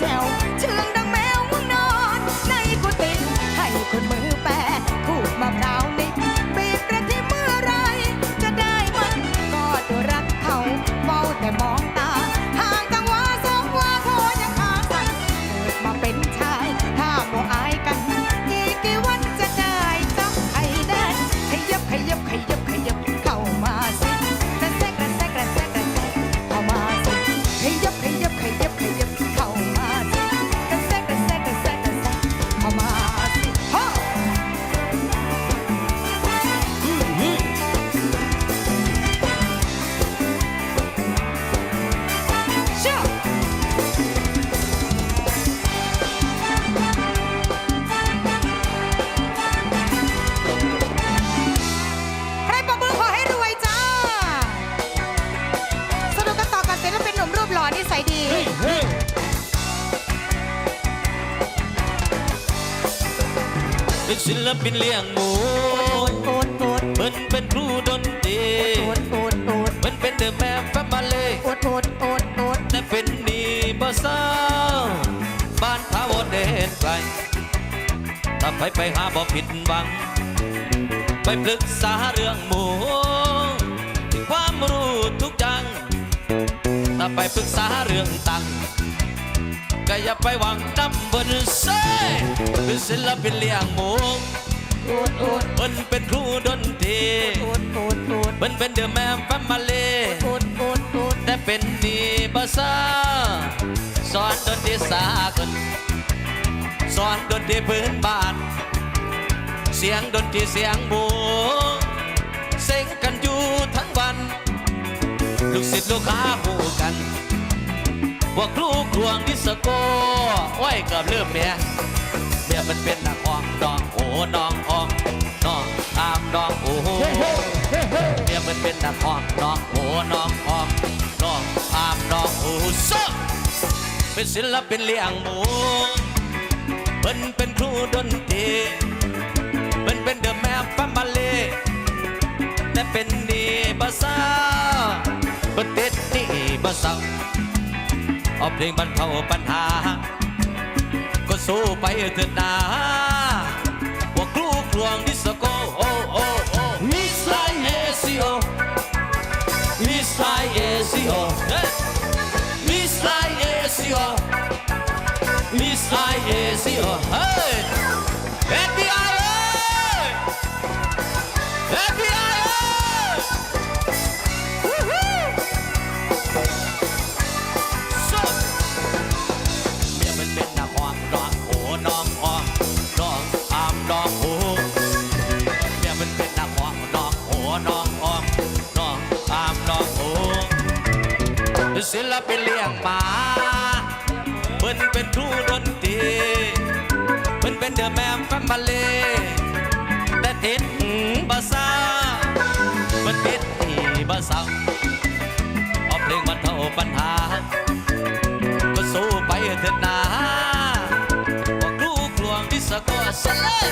down. เป็นศิลปินเลี้ยงหมูโอดโอดเพิ่นเป็นครูดนตรีโอดโอดโอดเพิ่นเป็นเดอะแม่แฟมิลี่แต่เป็นดีบ่สาบ้านทาวเดนไกลถ้าไปไปหาบ่ผิดหวัง ไปปรึกษาเรื่องหมูความรู้ทุกอย่างถ้าไปปรึกษาเรื่องตังค์ ก็อย่าไปหวังนำเบินเซ่คือศิลปินเลี้ยงหมูโอดโอดเพิ่นเป็นครูดนตรีโอดโอดโอดเพิ่นเป็นเดอะแมมแฟมิลี่โอดโอดโอดแต่เป็นดีภาษาสอนดนตรีสากลสอนดนตรีพื้นบ้าน เสียงดนตรีเสียงหมูเซ็งกันอยู่ทั้งวัน ลูกศิษย์ลูกหาหูกัน ว่าครูครวงดิสโก้โอ้ยเกือบลืมเมียเมียมันเป็นนักห้องน้องโอ้น้องห้องน้องตามน้องโอ้โหเมียมันเป็นนักห้องน้องโอ้น้องห้องน้องตามน้องโอ้ซะเป็นศิลปินเลี้ยงหมูเพิ่นเป็นครูดนตรีเพิ่นเป็นเดอะแมฟแฟมิลี่แต่เป็น เอาเพลงบรรเทาปัญหา ก็สู้ไปเถิดนาว่าครูครวงดิสโก้โอ้โอ้โอ้มิสไลเอซิโอมิสไลเอซิโอมิสไลเอซิโอมิสไลเอซิโอเฮ้ย ศิลปินเลี้ยงหมาเพิ่นเป็นครูดนตรีเพิ่นเป็นเดอะแมมแฟมิลี่แต่ติดภาษาเพิ่นติดภาษาเอาเพลงบรรเทาปัญหา ก็สู้ไปเถิดนาบอกลูกหลวงที่สะกดสะเลย